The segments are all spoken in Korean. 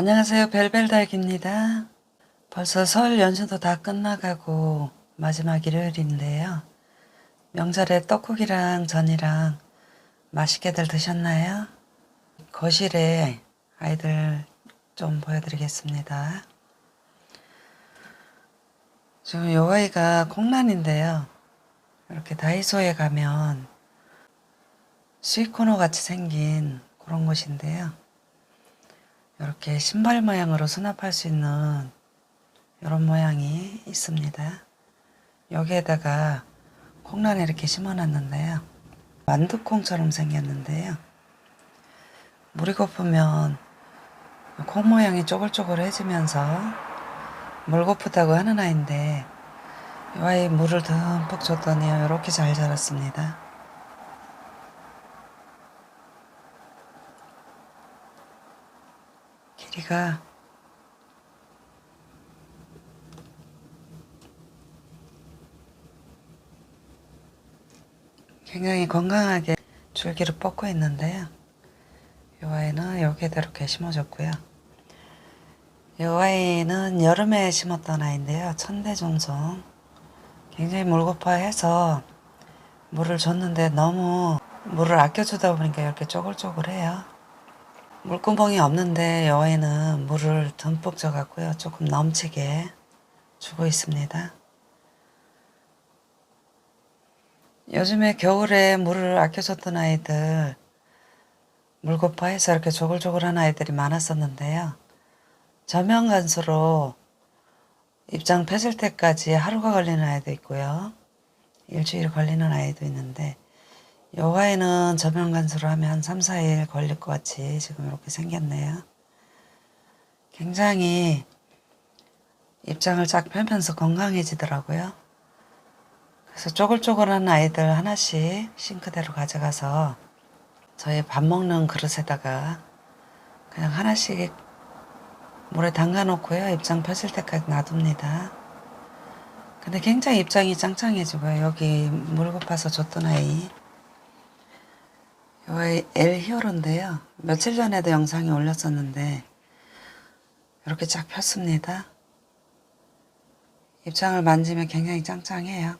안녕하세요. 벨벨닭입니다. 벌써 설 연휴도 다 끝나가고 마지막 일요일인데요. 명절에 떡국이랑 전이랑 맛있게들 드셨나요? 거실에 아이들 좀 보여드리겠습니다. 지금 요 아이가 콩란인데요. 이렇게 다이소에 가면 스위코너 같이 생긴 그런 곳인데요. 이렇게 신발 모양으로 수납할 수 있는 이런 모양이 있습니다. 여기에다가 콩란을 이렇게 심어놨는데요. 만두콩처럼 생겼는데요. 물이 고프면 콩 모양이 쪼글쪼글해지면서 물 고프다고 하는 아이인데 이 아이 물을 듬뿍 줬더니 이렇게 잘 자랐습니다. 길이가 굉장히 건강하게 줄기를 뻗고 있는데요. 이 아이는 여기에다 이렇게 심어줬고요. 이 아이는 여름에 심었던 아이인데요. 천대종송. 굉장히 물고파해서 물을 줬는데 너무 물을 아껴주다 보니까 이렇게 쪼글쪼글해요. 물구멍이 없는데 이 아이는 물을 듬뿍 줘갖고요. 조금 넘치게 주고 있습니다. 요즘에 겨울에 물을 아껴줬던 아이들 물고파해서 이렇게 조글조글한 아이들이 많았었는데요. 저명 간수로 입장 펴질 때까지 하루가 걸리는 아이도 있고요. 일주일 걸리는 아이도 있는데 요 아이는 저명 간수로 하면 한 3, 4일 걸릴 것 같이 지금 이렇게 생겼네요. 굉장히 입장을 쫙 펴면서 건강해지더라고요. 그래서 쪼글쪼글한 아이들 하나씩 싱크대로 가져가서 저희 밥 먹는 그릇에다가 그냥 하나씩 물에 담가 놓고요. 입장 펴질 때까지 놔둡니다. 근데 굉장히 입장이 짱짱해지고요. 여기 물 고파서 줬던 아이. 요 아이 엘 히어로인데요. 며칠 전에도 영상에 올렸었는데 이렇게 쫙 폈습니다. 입장을 만지면 굉장히 짱짱해요.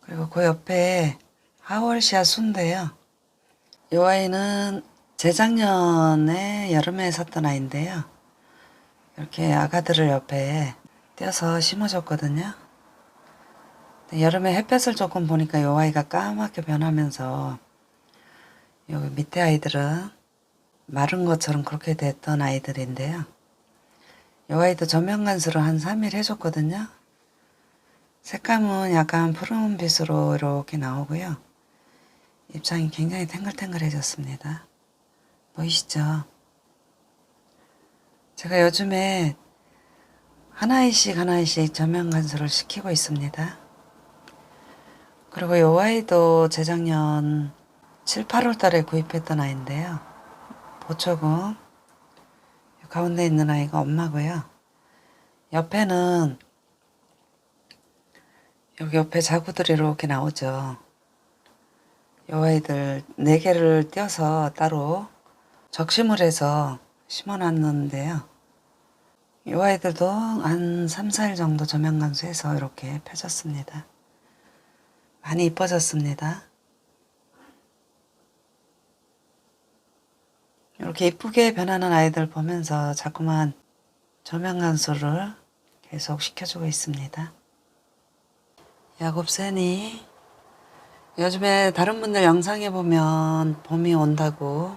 그리고 그 옆에 하월시아 순인데요. 이 아이는 재작년에 여름에 샀던 아이인데요. 이렇게 아가들을 옆에 떼어서 심어줬거든요. 여름에 햇볕을 조금 보니까 이 아이가 까맣게 변하면서 여기 밑에 아이들은 마른 것처럼 그렇게 됐던 아이들인데요. 이 아이도 조명간수로 한 3일 해줬거든요. 색감은 약간 푸른빛으로 이렇게 나오고요. 입장이 굉장히 탱글탱글해졌습니다. 보이시죠? 제가 요즘에 하나이씩 하나이씩 저면 간수를 시키고 있습니다. 그리고 이 아이도 재작년 7, 8월 달에 구입했던 아이인데요. 보초금 가운데 있는 아이가 엄마고요. 옆에는 여기 옆에 자구들이 이렇게 나오죠. 요 아이들 네 개를 떼어서 따로 적심을 해서 심어놨는데요. 요 아이들도 한 3, 4일 정도 조명감수해서 이렇게 펴졌습니다. 많이 이뻐졌습니다. 이렇게 이쁘게 변하는 아이들 보면서 자꾸만 조명 간수를 계속 시켜주고 있습니다. 야곱새니 요즘에 다른 분들 영상에 보면 봄이 온다고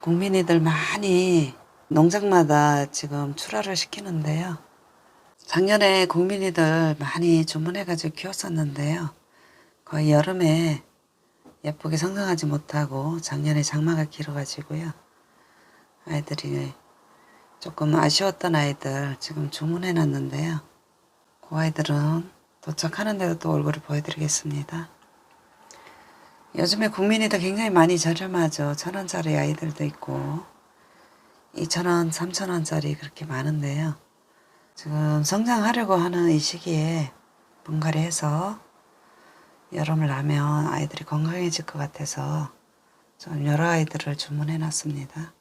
국민이들 많이 농장마다 지금 출하를 시키는데요. 작년에 국민이들 많이 주문해가지고 키웠었는데요. 거의 여름에 예쁘게 성장하지 못하고 작년에 장마가 길어가지고요. 아이들이 조금 아쉬웠던 아이들 지금 주문해 놨는데요. 그 아이들은 도착하는데도 또 얼굴을 보여드리겠습니다. 요즘에 국민이도 굉장히 많이 저렴하죠. 천 원짜리 아이들도 있고 이천 원, 삼천 원짜리 그렇게 많은데요. 지금 성장하려고 하는 이 시기에 분갈이 해서 여름을 나면 아이들이 건강해질 것 같아서 좀 여러 아이들을 주문해 놨습니다.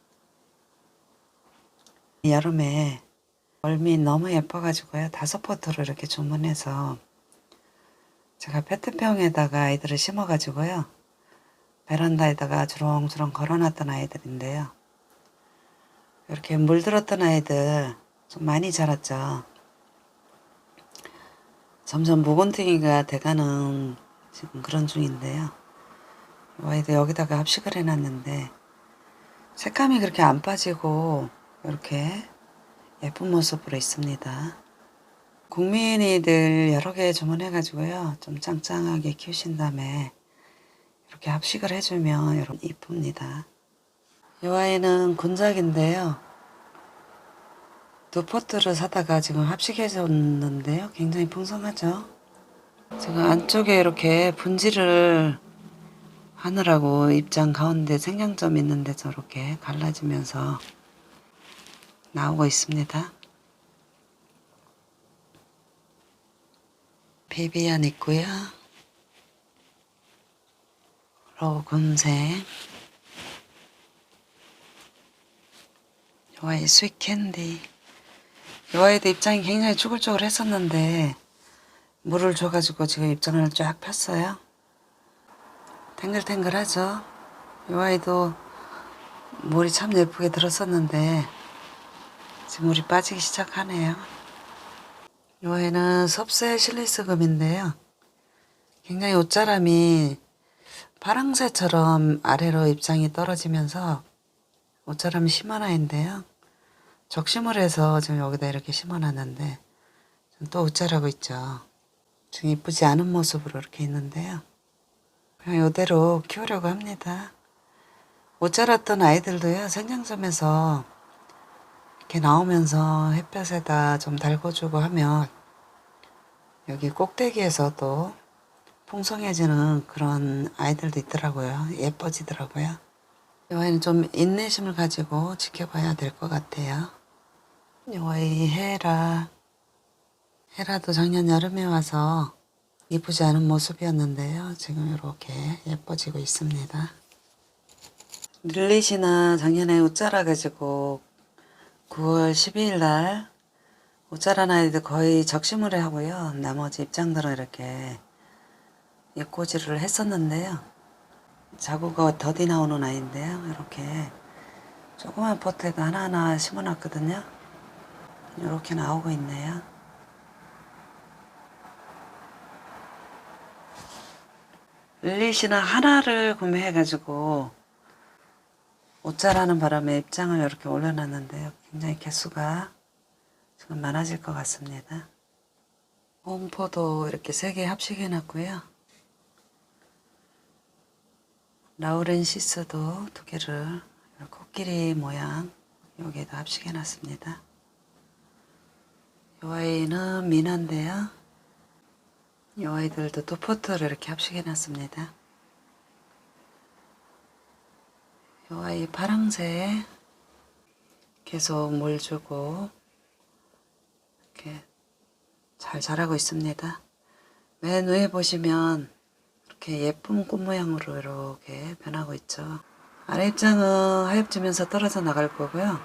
여름에 얼미 너무 예뻐가지고요. 다섯 포트를 이렇게 주문해서 제가 페트병에다가 아이들을 심어가지고요. 베란다에다가 주렁주렁 걸어놨던 아이들인데요. 이렇게 물들었던 아이들 좀 많이 자랐죠. 점점 묵은탱이가 돼가는 지금 그런 중인데요. 이 아이들 여기다가 합식을 해놨는데 색감이 그렇게 안 빠지고 이렇게 예쁜 모습으로 있습니다. 국민이들 여러 개 주문해가지고요. 좀 짱짱하게 키우신 다음에 이렇게 합식을 해주면 여러분 이쁩니다. 이 아이는 군작인데요. 두 포트를 사다가 지금 합식해줬는데요. 굉장히 풍성하죠. 지금 안쪽에 이렇게 분지를 하느라고 입장 가운데 생장점 있는데 저렇게 갈라지면서 나오고 있습니다. 비비안 있고요. 로금색. 요 아이 스윗캔디. 요 아이도 입장이 굉장히 쭈글쭈글 했었는데 물을 줘가지고 지금 입장을 쫙 폈어요. 탱글탱글하죠. 요 아이도 물이 참 예쁘게 들었었는데 지금 물이 빠지기 시작하네요. 요 아이는 섭세 실리스금인데요. 굉장히 옷자람이 파랑새처럼 아래로 입장이 떨어지면서 옷자람이 심한 아이인데요. 적심을 해서 지금 여기다 이렇게 심어놨는데 지금 또 옷자라고 있죠. 좀 이쁘지 않은 모습으로 이렇게 있는데요. 그냥 이대로 키우려고 합니다. 옷 자랐던 아이들도요, 생장점에서 이렇게 나오면서 햇볕에다 좀 달궈주고 하면 여기 꼭대기에서 또 풍성해지는 그런 아이들도 있더라고요. 예뻐지더라고요. 이 아이는 좀 인내심을 가지고 지켜봐야 될 것 같아요. 이 아이 헤라, 헤라도 작년 여름에 와서 이쁘지 않은 모습이었는데요. 지금 이렇게 예뻐지고 있습니다. 릴릿이나 작년에 옷 자라 가지고 9월 12일 날 옷 자란 아이들 거의 적시물에 하고요. 나머지 입장들은 이렇게 예꼬지를 했었는데요. 자구가 더디 나오는 아이인데요. 이렇게 조그만 포트에다 하나하나 심어놨거든요. 이렇게 나오고 있네요. 릴릿이나 하나를 구매해가지고 옷 자라는 바람에 입장을 이렇게 올려놨는데요. 굉장히 개수가 지금 많아질 것 같습니다. 홈포도 이렇게 세 개 합식해놨고요. 라우렌시스도 두 개를 코끼리 모양 여기에다 합식해놨습니다. 이 아이는 미나인데요. 이 아이들도 두 포트를 이렇게 합식해놨습니다. 이 아이 파랑새 계속 물 주고 이렇게 잘 자라고 있습니다. 맨 위에 보시면 이렇게 예쁜 꽃 모양으로 이렇게 변하고 있죠. 아래 입장은 하엽지면서 떨어져 나갈 거고요.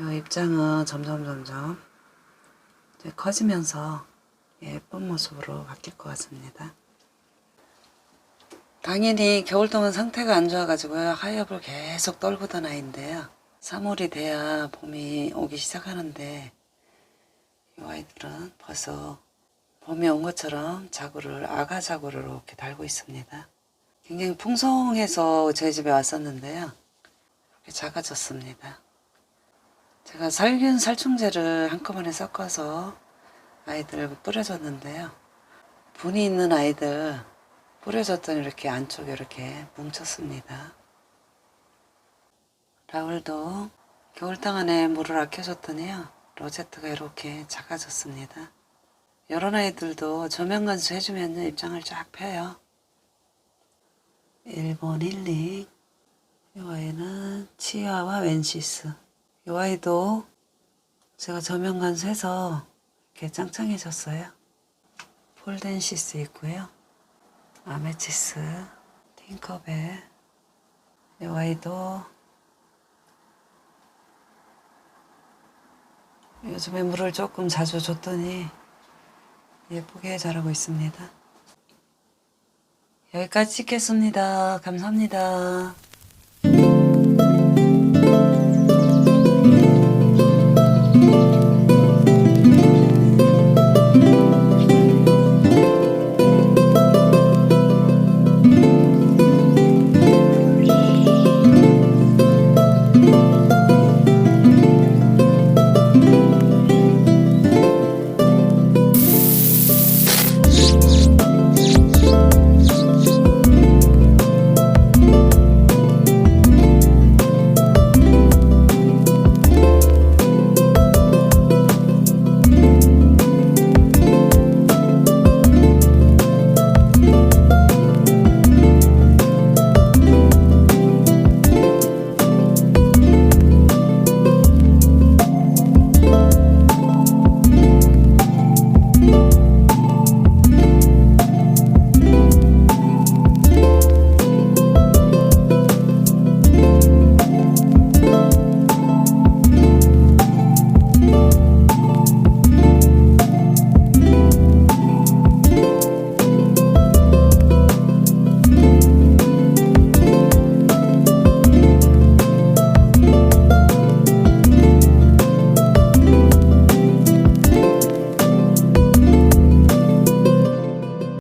이 입장은 점점 점점 커지면서 예쁜 모습으로 바뀔 것 같습니다. 당연히 겨울 동안 상태가 안 좋아가지고요. 하엽을 계속 떨구던 아이인데요. 3월이 돼야 봄이 오기 시작하는데 이 아이들은 벌써 봄이 온 것처럼 자구를 아가 자구를 이렇게 달고 있습니다. 굉장히 풍성해서 저희 집에 왔었는데요. 이렇게 작아졌습니다. 제가 살균 살충제를 한꺼번에 섞어서 아이들 뿌려줬는데요. 분이 있는 아이들 뿌려줬더니 이렇게 안쪽에 이렇게 뭉쳤습니다. 라울도 겨울땅 안에 물을 아껴줬더니요. 로제트가 이렇게 작아졌습니다. 이런 아이들도 조명관수 해주면 입장을 쫙 펴요. 일본 힐링. 이 아이는 치아와 웬시스. 이 아이도 제가 조명관수해서 이렇게 짱짱해졌어요. 폴덴시스 있고요. 아메치스, 팅커벨, 와이도 요즘에 물을 조금 자주 줬더니 예쁘게 자라고 있습니다. 여기까지 찍겠습니다. 감사합니다.